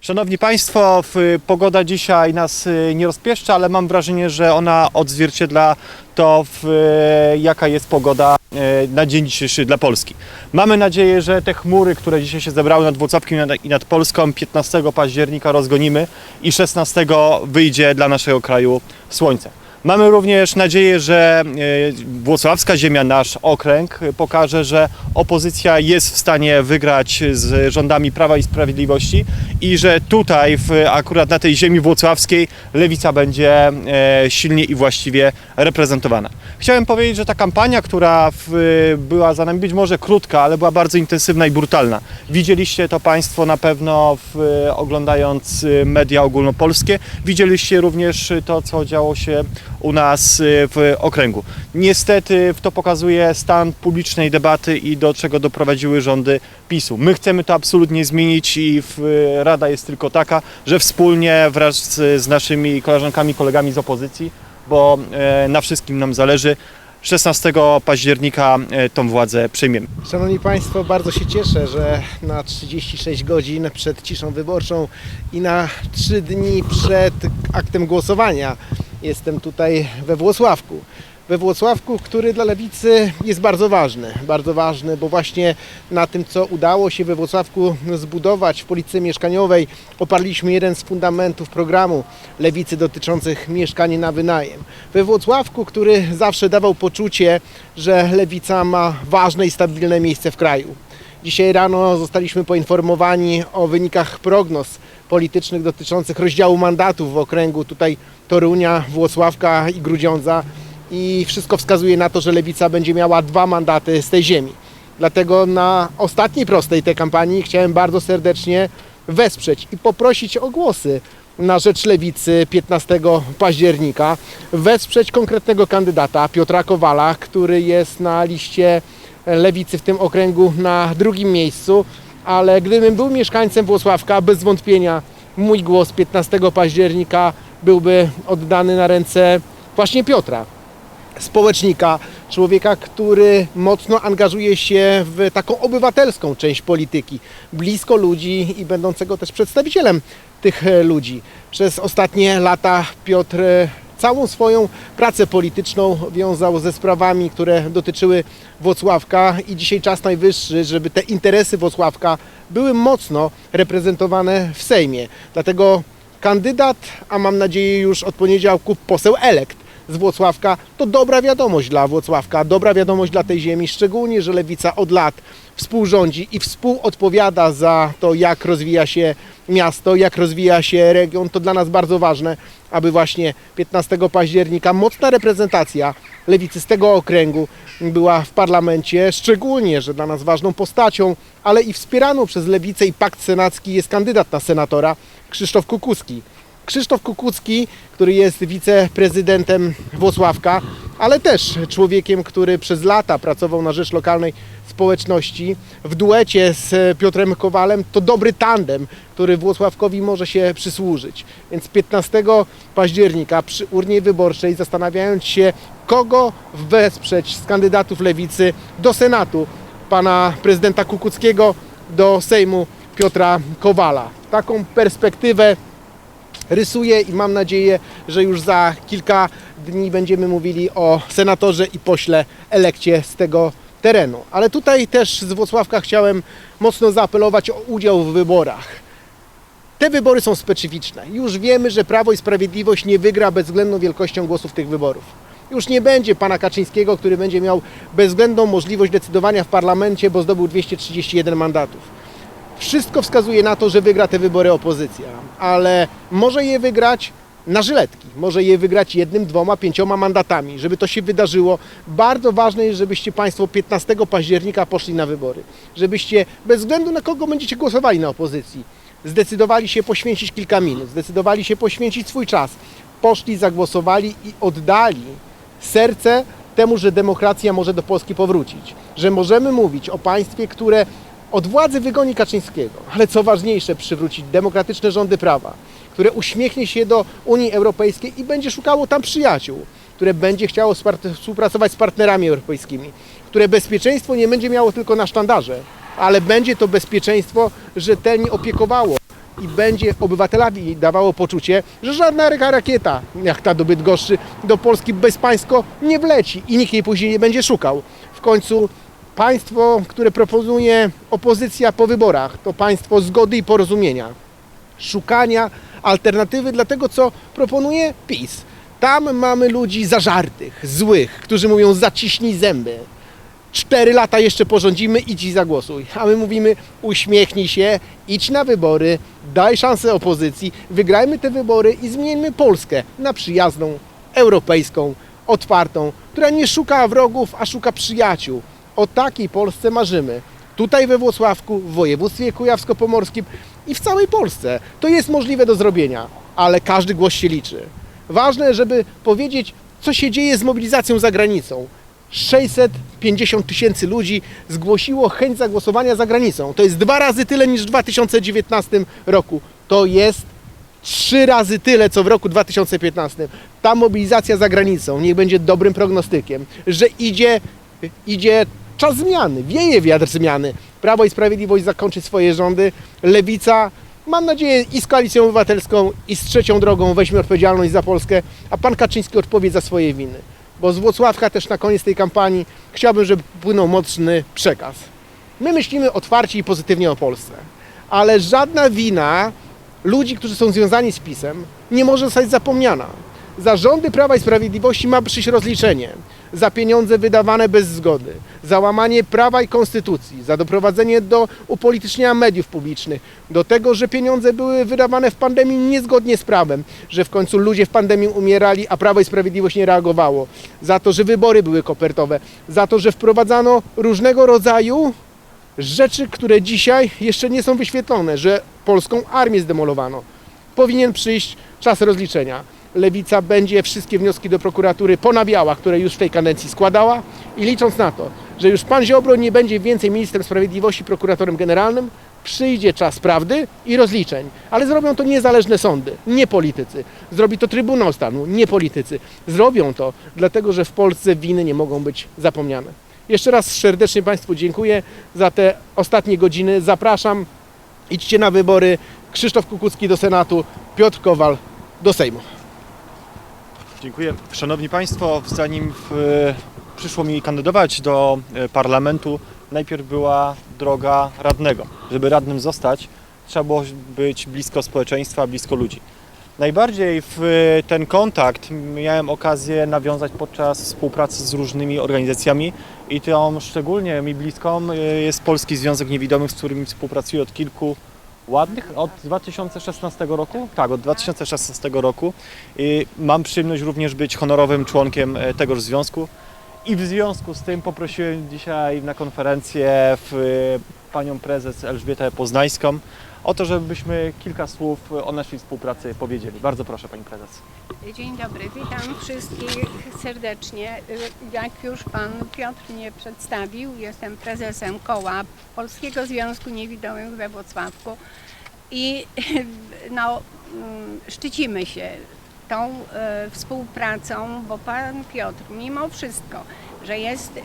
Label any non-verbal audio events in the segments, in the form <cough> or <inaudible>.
Szanowni Państwo, pogoda dzisiaj nas y, nie rozpieszcza, ale mam wrażenie, że ona odzwierciedla to, w, y, jaka jest pogoda y, na dzień dzisiejszy dla Polski. Mamy nadzieję, że te chmury, które dzisiaj się zebrały nad Włocławkiem i nad Polską 15 października rozgonimy i 16 wyjdzie dla naszego kraju słońce. Mamy również nadzieję, że e, włocławska ziemia, nasz okręg, pokaże, że opozycja jest w stanie wygrać z rządami Prawa i Sprawiedliwości i że tutaj, w, akurat na tej ziemi włocławskiej, lewica będzie e, silnie i właściwie reprezentowana. Chciałem powiedzieć, że ta kampania, która w, była za nami być może krótka, ale była bardzo intensywna i brutalna. Widzieliście to Państwo na pewno w, oglądając media ogólnopolskie. Widzieliście również to, co działo się u nas y, w okręgu. Niestety to pokazuje stan publicznej debaty i do czego doprowadziły rządy PiSu. My chcemy to absolutnie zmienić i rada jest tylko taka, że wspólnie wraz z, naszymi koleżankami, kolegami z opozycji, bo e, na wszystkim nam zależy, 16 października e, tą władzę przejmiemy. Szanowni Państwo, bardzo się cieszę, że na 36 godzin przed ciszą wyborczą i na 3 dni przed aktem głosowania jestem tutaj we Włocławku. We który dla lewicy jest bardzo ważny. Bardzo ważny, bo właśnie na tym, co udało się we Włocławku zbudować w polityce mieszkaniowej, oparliśmy jeden z fundamentów programu lewicy dotyczących mieszkań na wynajem. We Włocławku, który zawsze dawał poczucie, że lewica ma ważne i stabilne miejsce w kraju. Dzisiaj rano zostaliśmy poinformowani o wynikach prognoz politycznych dotyczących rozdziału mandatów w okręgu. Tutaj Torunia, Włocławka i Grudziądza. I wszystko wskazuje na to, że lewica będzie miała dwa mandaty z tej ziemi. Dlatego na ostatniej prostej tej kampanii chciałem bardzo serdecznie wesprzeć i poprosić o głosy na rzecz lewicy 15 października, wesprzeć konkretnego kandydata Piotra Kowala, który jest na liście lewicy w tym okręgu na drugim miejscu, ale gdybym był mieszkańcem Włocławka, bez wątpienia mój głos 15 października byłby oddany na ręce właśnie Piotra społecznika, człowieka, który mocno angażuje się w taką obywatelską część polityki, blisko ludzi i będącego też przedstawicielem tych ludzi. Przez ostatnie lata Piotr całą swoją pracę polityczną wiązał ze sprawami, które dotyczyły Włocławka i dzisiaj czas najwyższy, żeby te interesy Włocławka były mocno reprezentowane w Sejmie. Dlatego kandydat, a mam nadzieję już od poniedziałku poseł elekt z Włocławka, to dobra wiadomość dla Włocławka, dobra wiadomość dla tej ziemi, szczególnie, że Lewica od lat współrządzi i współodpowiada za to, jak rozwija się miasto, jak rozwija się region. To dla nas bardzo ważne, aby właśnie 15 października mocna reprezentacja Lewicy z tego okręgu była w parlamencie, szczególnie, że dla nas ważną postacią, ale i wspieraną przez Lewicę i Pakt Senacki jest kandydat na senatora Krzysztof Kukuski. Krzysztof Kukucki, który jest wiceprezydentem Włocławka, ale też człowiekiem, który przez lata pracował na rzecz lokalnej społeczności w duecie z Piotrem Kowalem, to dobry tandem, który Włocławkowi może się przysłużyć. Więc 15 października przy urnie wyborczej zastanawiając się, kogo wesprzeć z kandydatów lewicy do Senatu, pana prezydenta Kukuckiego, do Sejmu Piotra Kowala. Taką perspektywę rysuję i mam nadzieję, że już za kilka dni będziemy mówili o senatorze i pośle elekcie z tego terenu. Ale tutaj też z Włocławka chciałem mocno zaapelować o udział w wyborach. Te wybory są specyficzne. Już wiemy, że Prawo i Sprawiedliwość nie wygra bezwzględną wielkością głosów tych wyborów. Już nie będzie pana Kaczyńskiego, który będzie miał bezwzględną możliwość decydowania w parlamencie, bo zdobył 231 mandatów. Wszystko wskazuje na to, że wygra te wybory opozycja, ale może je wygrać na żyletki, może je wygrać jednym, dwoma, pięcioma mandatami. Żeby to się wydarzyło, bardzo ważne jest, żebyście Państwo 15 października poszli na wybory. Żebyście, bez względu na kogo będziecie głosowali na opozycji, zdecydowali się poświęcić kilka minut, zdecydowali się poświęcić swój czas, poszli, zagłosowali i oddali serce temu, że demokracja może do Polski powrócić. Że możemy mówić o państwie, które od władzy wygoni Kaczyńskiego, ale co ważniejsze, przywrócić demokratyczne rządy prawa, które uśmiechnie się do Unii Europejskiej i będzie szukało tam przyjaciół, które będzie chciało współpracować z partnerami europejskimi, które bezpieczeństwo nie będzie miało tylko na sztandarze, ale będzie to bezpieczeństwo rzetelnie opiekowało i będzie obywatelowi dawało poczucie, że żadna rakieta, jak ta do Bydgoszczy, do Polski bezpańsko nie wleci i nikt jej później nie będzie szukał. W końcu państwo, które proponuje opozycja po wyborach, to państwo zgody i porozumienia szukania alternatywy dla tego, co proponuje PiS. Tam mamy ludzi zażartych, złych, którzy mówią zaciśnij zęby. Cztery lata jeszcze porządzimy, idź i zagłosuj. A my mówimy uśmiechnij się, idź na wybory, daj szansę opozycji, wygrajmy te wybory i zmieńmy Polskę na przyjazną, europejską, otwartą, która nie szuka wrogów, a szuka przyjaciół. O takiej Polsce marzymy. Tutaj we Włocławku, w województwie kujawsko-pomorskim i w całej Polsce. To jest możliwe do zrobienia, ale każdy głos się liczy. Ważne, żeby powiedzieć, co się dzieje z mobilizacją za granicą. 650 tysięcy ludzi zgłosiło chęć zagłosowania za granicą. To jest dwa razy tyle niż w 2019 roku. To jest trzy razy tyle, co w roku 2015. Ta mobilizacja za granicą niech będzie dobrym prognostykiem, że idzie, idzie czas zmiany, wieje wiatr zmiany. Prawo i Sprawiedliwość zakończy swoje rządy, Lewica, mam nadzieję, i z Koalicją Obywatelską, i z Trzecią Drogą weźmie odpowiedzialność za Polskę, a pan Kaczyński odpowie za swoje winy. Bo z Włocławka też na koniec tej kampanii chciałbym, żeby płynął mocny przekaz. My myślimy otwarcie i pozytywnie o Polsce, ale żadna wina ludzi, którzy są związani z PiSem, nie może zostać zapomniana. Za rządy Prawa i Sprawiedliwości ma przyjść rozliczenie za pieniądze wydawane bez zgody, za łamanie prawa i konstytucji, za doprowadzenie do upolitycznienia mediów publicznych, do tego, że pieniądze były wydawane w pandemii niezgodnie z prawem, że w końcu ludzie w pandemii umierali, a Prawo i Sprawiedliwość nie reagowało, za to, że wybory były kopertowe, za to, że wprowadzano różnego rodzaju rzeczy, które dzisiaj jeszcze nie są wyświetlone, że polską armię zdemolowano. Powinien przyjść czas rozliczenia. Lewica będzie wszystkie wnioski do prokuratury ponawiała, które już w tej kadencji składała i licząc na to, że już pan Ziobro nie będzie więcej ministrem sprawiedliwości, prokuratorem generalnym, przyjdzie czas prawdy i rozliczeń. Ale zrobią to niezależne sądy, nie politycy. Zrobi to Trybunał Stanu, nie politycy. Zrobią to dlatego, że w Polsce winy nie mogą być zapomniane. Jeszcze raz serdecznie Państwu dziękuję za te ostatnie godziny. Zapraszam, idźcie na wybory. Krzysztof Kukucki do Senatu, Piotr Kowal do Sejmu. Dziękuję. Szanowni Państwo, zanim w, przyszło mi kandydować do e, parlamentu, najpierw była droga radnego. Żeby radnym zostać, trzeba było być blisko społeczeństwa, blisko ludzi. Najbardziej w ten kontakt miałem okazję nawiązać podczas współpracy z różnymi organizacjami i tą szczególnie mi bliską e, jest Polski Związek Niewidomych, z którymi współpracuję od kilku ładnych, od 2016 roku? Tak, od 2016 roku. I mam przyjemność również być honorowym członkiem e, tegoż związku. I w związku z tym poprosiłem dzisiaj na konferencję w, e, panią prezes Elżbietę Poznańską o to, żebyśmy kilka słów o naszej współpracy powiedzieli. Bardzo proszę pani prezes. Dzień dobry, witam wszystkich serdecznie. Jak już pan Piotr mnie przedstawił, jestem prezesem koła Polskiego Związku Niewidomych we Włocławku i <laughs> no, mm, szczycimy się tą e, współpracą, bo pan Piotr mimo wszystko, że jest e,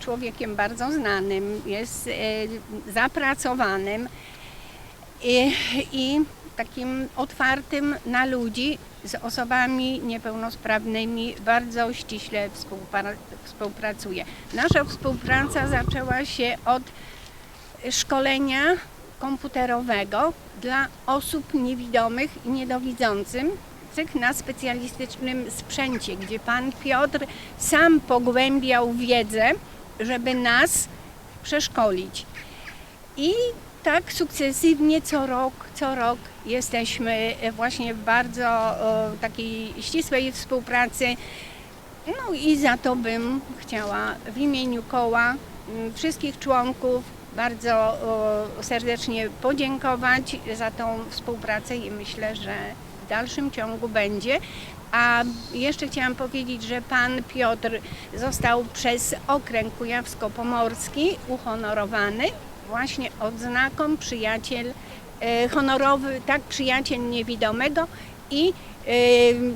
człowiekiem bardzo znanym, jest e, zapracowanym, i, i takim otwartym na ludzi z osobami niepełnosprawnymi bardzo ściśle współpra- współpracuje. Nasza współpraca zaczęła się od szkolenia komputerowego dla osób niewidomych i niedowidzących na specjalistycznym sprzęcie, gdzie pan Piotr sam pogłębiał wiedzę, żeby nas przeszkolić. I tak sukcesywnie co rok, co rok jesteśmy właśnie w bardzo o, takiej ścisłej współpracy. No i za to bym chciała w imieniu koła m, wszystkich członków bardzo serdecznie podziękować za tą współpracę i myślę, że w dalszym ciągu będzie. A jeszcze chciałam powiedzieć, że pan Piotr został przez okręg kujawsko-pomorski uhonorowany właśnie odznaką przyjaciel e, honorowy, tak przyjaciel niewidomego i e,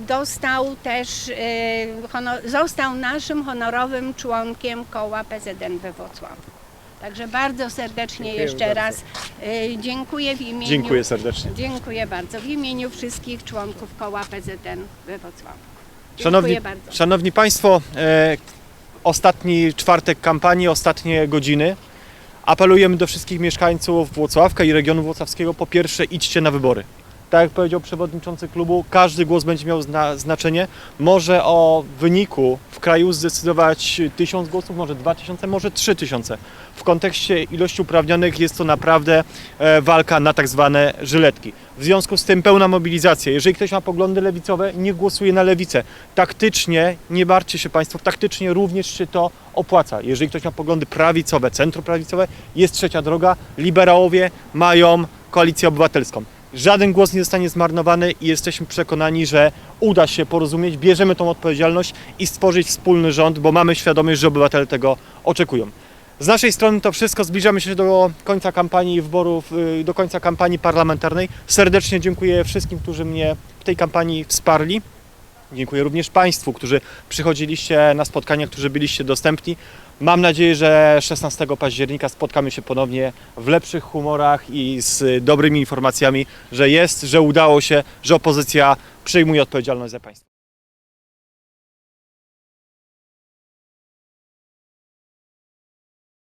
dostał też, e, został naszym honorowym członkiem koła PZN we Wrocławiu. Także bardzo serdecznie Dziękuję jeszcze bardzo. raz y, dziękuję w imieniu Dziękuję serdecznie. Dziękuję bardzo. W imieniu wszystkich członków koła PZN we Wrocławiu. Szanowni, bardzo. szanowni Państwo, e, ostatni czwartek kampanii, ostatnie godziny. Apelujemy do wszystkich mieszkańców Włocławka i regionu włocławskiego. Po pierwsze, idźcie na wybory. Tak jak powiedział przewodniczący klubu, każdy głos będzie miał zna, znaczenie. Może o wyniku kraju zdecydować tysiąc głosów, może dwa tysiące, może trzy tysiące. W kontekście ilości uprawnionych jest to naprawdę e, walka na tak zwane żyletki. W związku z tym pełna mobilizacja. Jeżeli ktoś ma poglądy lewicowe, nie głosuje na lewicę. Taktycznie, nie martwcie się Państwo, taktycznie również się to opłaca. Jeżeli ktoś ma poglądy prawicowe, centroprawicowe, jest trzecia droga. Liberałowie mają koalicję obywatelską. Żaden głos nie zostanie zmarnowany i jesteśmy przekonani, że uda się porozumieć, bierzemy tą odpowiedzialność i stworzyć wspólny rząd, bo mamy świadomość, że obywatele tego oczekują. Z naszej strony to wszystko. Zbliżamy się do końca kampanii wyborów, y, do końca kampanii parlamentarnej. Serdecznie dziękuję wszystkim, którzy mnie w tej kampanii wsparli. Dziękuję również Państwu, którzy przychodziliście na spotkania, którzy byliście dostępni. Mam nadzieję, że 16 października spotkamy się ponownie w lepszych humorach i z dobrymi informacjami, że jest, że udało się, że opozycja przejmuje odpowiedzialność za państwo.